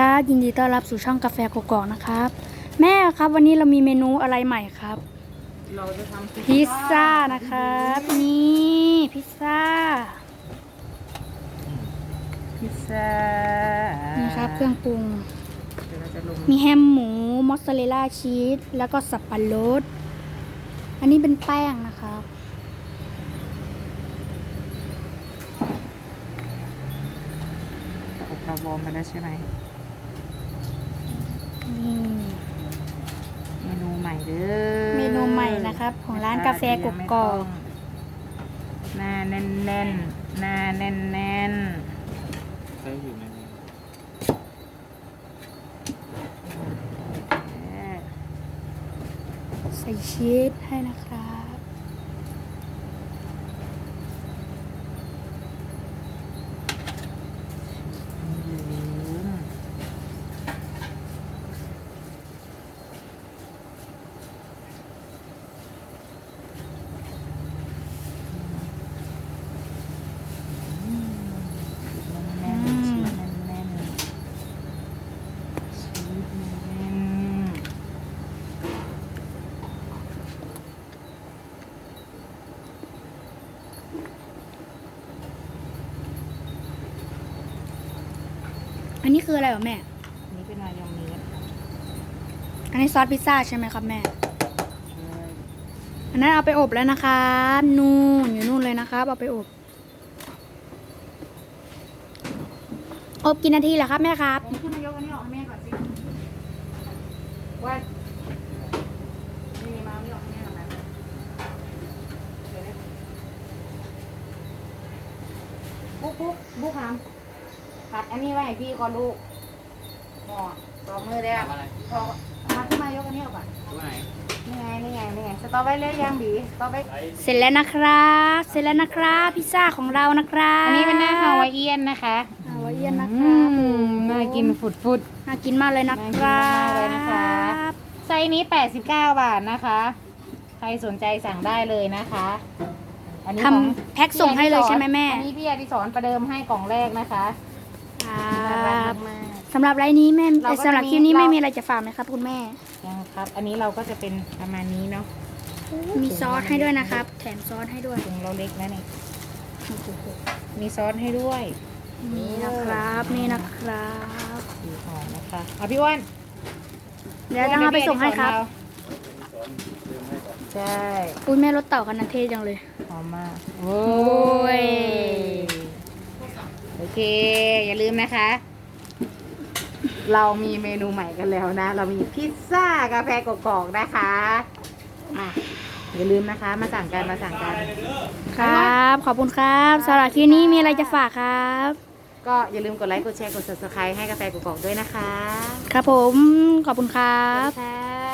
ครับยินดีต้อนรับสู่ช่องกาแฟกกอกนะครับ แม่ครับวันนี้เรามีเมนูอะไรใหม่ครับ เราจะทำพิซซ่านะครับนี่พิซซ่าพิซซ่านี่ครับเครื่องปรุงเดี๋ยวเราจะลงมีแฮมหมู มอสซาเรลล่าชีสแล้วก็สับปะรด อันนี้เป็นแป้งนะครับอบเราวอร์มไปแล้วใช่ไหม นี่ เมนูใหม่ เด้อเมนูใหม่นะครับ ของร้านกาแฟกกอกหน้าแน่นแน่นๆหน้าแน่นแน่นใช้อยู่ในนี้ๆเออใส่ชีสให้นะครับ อย่าลืม แน่นๆชีสแน่นๆชีสแน่น อันนี้คืออะไรเหรอแม่ๆอันนี้เป็นมายองเนสอันนี้ซอสพิซซ่าใช่ไหมครับแม่ ใช่อันนั้นเอาไปอบแล้วนะครับนู่นอยู่นู่นเลยนะครับ เอาไปอบ อบกี่นาทีแล้วครับแม่ครับ ผมขึ้นมายกอันนี้ออกให้แม่ก่อนสิว่านี่มาเอาอันนี้ออกให้แม่ก่อนนะเดี๋ยวนะบุ๊กบุ๊กบุ๊กหาม ผัดอันนี้ไว้ให้พี่ก่อนลูกหม้อสองมือเด้อทำอะไรพอมาขึ้นมายกอันนี้ออกก่อนตัวไหนนี่ไงนี่ไงนี่ไงสตอไว้เลยยังบีสตอไว้เสร็จแล้วนะครับ เสร็จแล้วนะครับพิซซ่าของเรานะครับอันนี้เป็นหน้าฮาวายเอียนนะคะฮาวายเอียนนะครับอืมน่ากินฟุดฟุดน่ากินมากเลยนะน่าคกินรัมากเลยนะคะบไซส์นี้ 89 บาทนะคะ ใครสนใจสั่งได้เลยนะคะ อันนี้ทของำแพ็คส่งให้เลยใช่ไหมแม่ อันนี้พี่อดิศรประเดิมให้กล่องแรกนะคะ คน่ารัรับกมากสำหรับไลน์นี้แม่เราก็เอ้ยสำหรับจะมีคลิปนี้เราไม่มีอะไรจะฝากไหมครับ คุณแม่ยังครับ อันนี้เราก็จะเป็นประมาณนี้เนาะมีซอสให้ด้วยนะครับ แถมซอสให้ด้วย ถุงเราเล็กนะนี่มีซอสให้ด้วยนี่นะครับ นี่นะครับสีหอมนะคะเอาพี่อ้วนเดี๋ยวจะเอาไปส่งให้ครับใช่ อุ้ยแม่รถเต่าคันนั้นเท่จังเลย หอมมากโอ้ยโอ เค อย่าลืมนะคะ เรามีเมนูใหม่กันแล้วนะ เรามีพิซซ่ากาแฟกอกๆนะคะมาอย่าลืมนะคะ มาสั่งกันมาสั่งกันครับ ขอบคุณครับสำหรับคลิปนี้มีอะไรจะฝากครับ ก็อย่าลืมกดไลค์กดแชร์กด subscribe ให้กาแฟกอกๆด้วยนะคะ ครับผมขอบคุณครัสวับสดีค่ะ